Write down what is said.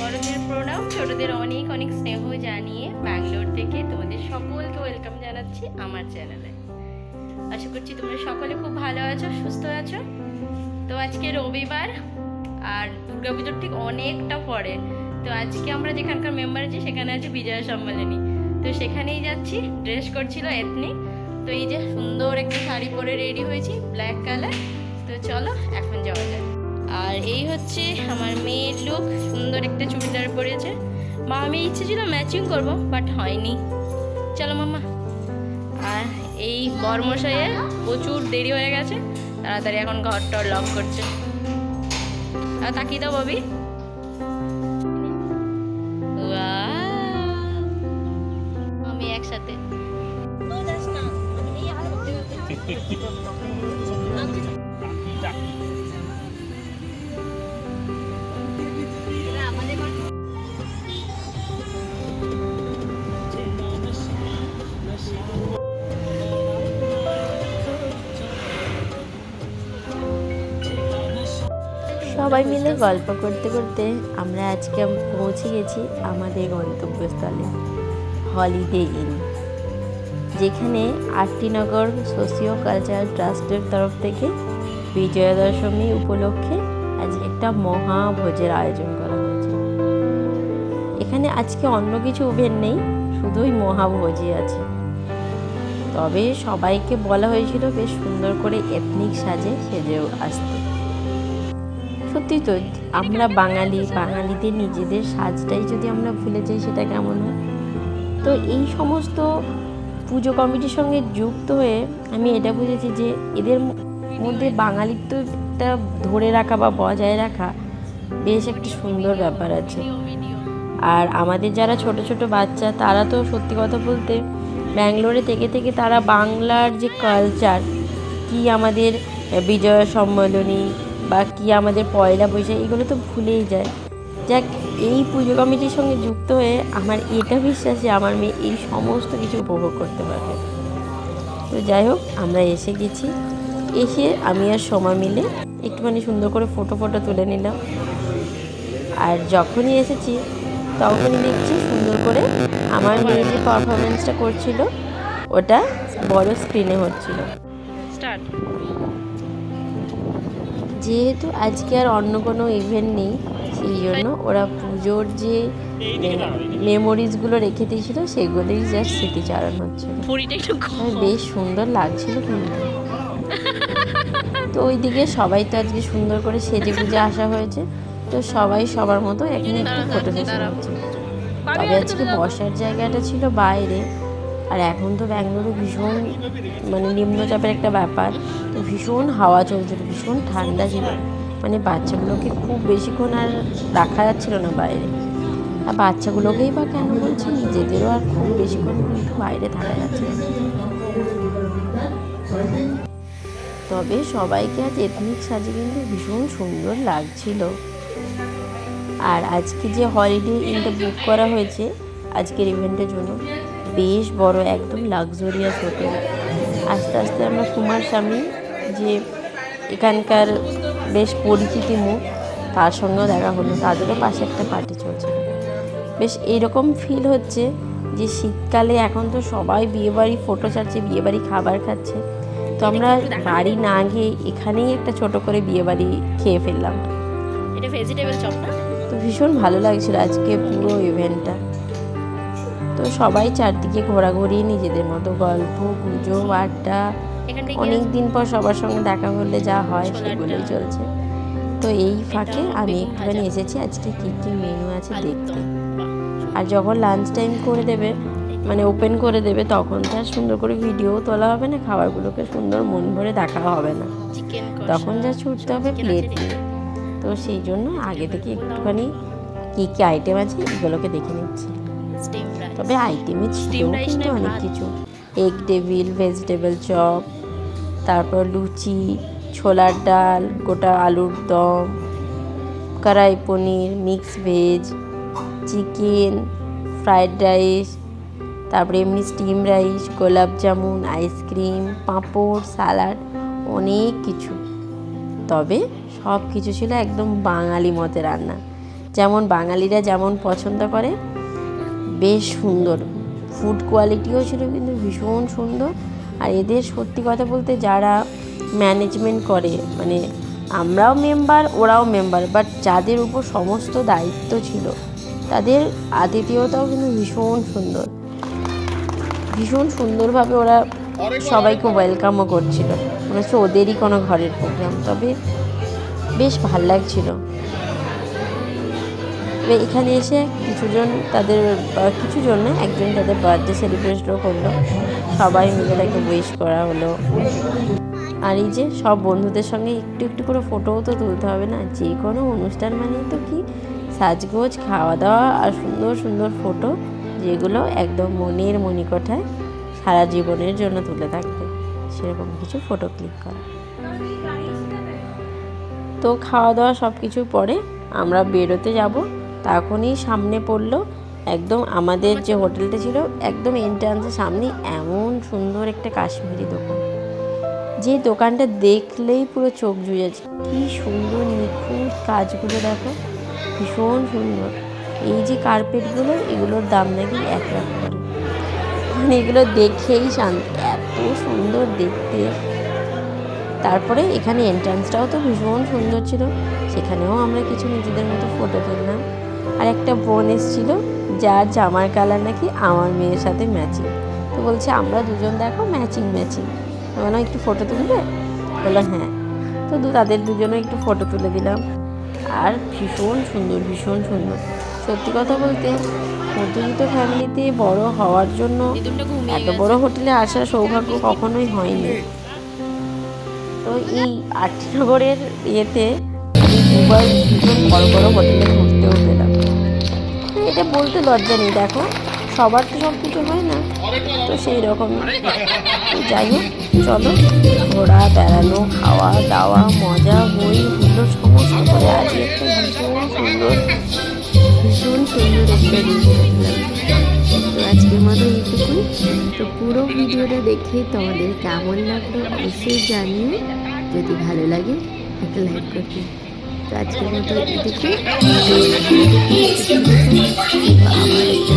বড়দের প্রণাম। ছোটদের অনেক অনেক স্নেহ জানিয়ে ব্যাঙ্গালোর থেকে তোমাদের সকলকে জানাচ্ছি আমার চ্যানেলে। আশা করছি তোমরা সকলে খুব ভালো আছো, সুস্থ আছো। তো আজকে রবিবার, আর দুর্গাপুজোর ঠিক অনেকটা পরে। তো আজকে আমরা যেখানকার মেম্বার আছি, সেখানে আছে বিজয়া সম্মেলনী। তো সেখানেই যাচ্ছি ড্রেস করছিল এথনি তো এই যে সুন্দর একটা শাড়ি পরে রেডি হয়েছি ব্ল্যাক কালার তো চলো, এখন যাওয়া যাক। আর এই হচ্ছে আমার মেয়ের লুক সুন্দর একটা চুড়িদার পরেছে। মা, আমি ইচ্ছে ছিল ম্যাচিং করব বাট হয়নি। চলো মাম্মা। এই বর্মশাইয়ের প্রচুর দেরি হয়ে গেছে। তাড়াতাড়ি এখন ঘর টর লক করছে। আর তাকিয়ে দাও ববি আমি একসাথে। সবাই মিলে গল্প করতে করতে আমরা আজকে পৌঁছে গেছি আমাদের গন্তব্যস্থলে হলিডে ইন যেখানে আটটিনগর সোশিও কালচারাল ট্রাস্টের তরফ থেকে বিজয়া দশমী উপলক্ষে আজ একটা মহাভোজের আয়োজন করা হয়েছে। এখানে আজকে অন্য কিছু ইভেন্ট নেই, শুধুই মহাভোজই আছে। তবে সবাইকে বলা হয়েছিল বেশ সুন্দর করে এথনিক সাজে সেজেও আসতে। সত্যি তো, আমরা বাঙালি, বাঙালিদের নিজেদের সাজটাই যদি আমরা ভুলে যাই, সেটা কেমন হয়? তো এই সমস্ত পুজো কমিটির সঙ্গে যুক্ত হয়ে আমি এটা বুঝেছি যে এদের মধ্যে বাঙালিত্বটা ধরে রাখা বা বজায় রাখা বেশ একটা সুন্দর ব্যাপার আছে। আর আমাদের যারা ছোট ছোট বাচ্চা, তারা তো সত্যি কথা বলতে ব্যাঙ্গালোরে থেকে থেকে তারা বাংলার যে কালচার কি আমাদের বিজয়া সম্মেলনী বা কি আমাদের পয়লা বৈশাখ, এগুলো তো ভুলেই যায়। যাক, এই পুজো কমিটির সঙ্গে যুক্ত হয়ে আমার এটা বিশ্বাস আমার মেয়ে এই সমস্ত কিছু উপভোগ করতে পারবে। তো যাই হোক, আমরা এসে গেছি। এসে আমি আর সময় মিলে একটুখানি সুন্দর করে ফটো ফটো তুলে নিলাম। আর যখনই এসেছি, তখনই দেখছি সুন্দর করে আমার মেয়ে যে পারফরমেন্সটা করছিল, ওটা বড় স্ক্রিনে হচ্ছিল। স্টার্ট যেহেতু আজকে আর অন্য কোনো ইভেন্ট নেই সেই জন্য ওরা পুজোর যে মেমোরিজগুলো রেখে দিয়েছিল সেগুলোই জাস্ট স্মৃতিচারণ পুরিটা বেশ সুন্দর লাগছিল কিন্তু। তো ওইদিকে সবাই তো আজকে সুন্দর করে সেজে গুজে আসা হয়েছে। তো সবাই সবার মতো এখানে একটু ফটো সেশন হচ্ছে তবে আজকে বসার জায়গাটা ছিল বাইরে। আর এখন তো ব্যাঙ্গালোরে ভীষণ মানে নিম্নচাপের একটা ব্যাপার, তো ভীষণ হাওয়া চলছিল, ভীষণ ঠান্ডা ছিল। মানে বাচ্চাগুলোকে খুব বেশিক্ষণ আর রাখা যাচ্ছিল না বাইরে। আর বাচ্চাগুলোকেই বা কেন বলছি? নিজেদেরও আর খুব বেশিক্ষণ কিন্তু বাইরে থাকা যাচ্ছে তবে সবাইকে আজ এথনিক সাজে কিন্তু ভীষণ সুন্দর লাগছিল। আর আজকে যে হলিডে ইনটা বুক করা হয়েছে, আজকের ইভেন্টের জন্য বেশ বড় একদম লাক্সারিয়াস হোটেল আস্তে আস্তে আমরা কুমার স্বামী যে এখানকার বেশ পরিচিতি মুখ তার সঙ্গেও দেখা হলো। তাদেরও পাশে একটা পার্টি চলছে। বেশ এইরকম ফিল হচ্ছে যে শীতকালে এখন তো সবাই বিয়েবাড়ি ফটো ছাড়ছে বিয়েবাড়ি খাবার খাচ্ছে। তো আমরা বাড়ি না গিয়ে এখানেই একটা ছোট করে বিয়েবাড়ি খেয়ে ফেললাম। এটা ভেজিটেবল চপ তো ভীষণ ভালো লাগছিল আজকে পুরো ইভেন্টটা তো সবাই চারদিকে ঘোরাঘুরি নিজেদের মতো গল্প পুজো আড্ডা। অনেক দিন পর সবার সঙ্গে দেখা হলে যা হয় সেগুলোই চলছে। তো এই ফাঁকে আমি একটুখানি এসেছি আজকে কী কী মেনু আছে দেখতে। আর যখন লাঞ্চ টাইম করে দেবে মানে ওপেন করে দেবে তখন তো আর সুন্দর করে ভিডিও তোলা হবে না খাবারগুলোকে সুন্দর মন ভরে দেখা হবে না। তখন যা ছুটতে হবে প্লেট নিয়ে। তো সেই জন্য আগে থেকে একটুখানি কী কী আইটেম আছে এগুলোকে দেখে নিচ্ছি। তবে আইটেমে ছিল কিন্তু অনেক কিছু। এগ ডেভিল ভেজিটেবল চপ তারপর লুচি ছোলার ডাল গোটা আলুর দম kadai paneer mix veg chicken fried rice তারপরে এমনি স্টিম রাইস গোলাপ জামুন আইসক্রিম পাঁপড় স্যালাড অনেক কিছু। তবে সব কিছু ছিল একদম বাঙালি মতে রান্না। যেমন বাঙালিরা যেমন পছন্দ করে বেশ সুন্দর। ফুড কোয়ালিটিও ছিল কিন্তু ভীষণ সুন্দর। আর এদের সত্যি কথা বলতে যারা ম্যানেজমেন্ট করে মানে আমরাও মেম্বার ওরাও মেম্বার বাট যাদের উপর সমস্ত দায়িত্ব ছিল, তাদের আতিথেয়তাও কিন্তু ভীষণ সুন্দর। ভীষণ সুন্দরভাবে ওরা সবাইকে ওয়েলকামও করছিল। মনে হচ্ছে ওদেরই কোনো ঘরের প্রোগ্রাম তবে বেশ ভালো লাগছিল। তবে এখানে এসে কিছুজন তাদের কিছু না, একজন তাদের বার্থডে সেলিব্রেশনও করল। সবাই মিলে তাকে উইশ করা হলো। আর এই যে সব বন্ধুদের সঙ্গে একটু একটু করে ফটোও তো তুলতে হবে না, যে কোনো অনুষ্ঠান মানেই তো কি সাজগোজ খাওয়া দাওয়া আর সুন্দর সুন্দর ফটো যেগুলো একদম মনের মণিকোঠায় সারা জীবনের জন্য তুলে থাকবে। সেরকম কিছু ফটো ক্লিক করা। তো খাওয়া দাওয়া সব কিছু পরে আমরা বেরোতে যাব। তখনই সামনে পড়ল একদম আমাদের যে হোটেলটা ছিল, একদম এন্ট্রান্সের সামনে এমন সুন্দর একটা কাশ্মীরি দোকান। যে দোকানটা দেখলেই পুরো চোখ জুড়ে যাচ্ছে। কি সুন্দর, নিখুঁত কাজগুলো দেখো, ভীষণ সুন্দর। এই যে কার্পেটগুলো এগুলোর দাম নাকি এক লাখ করে মানে এগুলো দেখেই শান্তি, এত সুন্দর দেখতে। তারপরে এখানে এন্ট্রান্সটাও তো ভীষণ সুন্দর ছিল, সেখানেও আমরা কিছু নিজেদের মতো ফটো তুললাম। আর একটা বোন এসেছিল, যার জামার কালার নাকি আমার মেয়ের সাথে ম্যাচিং তো বলছে, আমরা দুজন দেখো ম্যাচিং ম্যাচিং বললাম, একটু ফটো তুলবে বলল হ্যাঁ। তো তাদের দুজনে একটু ফটো তুলে দিলাম। আর ভীষণ সুন্দর ভীষণ সুন্দর। সত্যি কথা বলতে মধ্যবিত্ত ফ্যামিলিতে বড় হওয়ার জন্য এত বড় হোটেলে আসার সৌভাগ্য কখনোই হয়নি। তো এই আটনগরের ইয়েতে দুবার ভীষণ বড় বড় হোটেলে ঘুরতে পেলাম এটা বলতে লজ্জা নেই, দেখো। সবার তো সব কিছু হয় না, তো সেই রকম। যাই হোক, চলো। ঘোরা, বেড়ানো, খাওয়া, দাওয়া, মজা, বই হুল্লো সমস্ত করে আজ একটা ভীষণ সুন্দর ভীষণ সুন্দর একটা আজকের মতো এইটুকুই। তো পুরো ভিডিওটা দেখে তোমাদের কেমন লাগল অবশ্যই জানিও। যদি ভালো লাগে, একটা লাইক করতে। তো আজকের মতো আবার একটা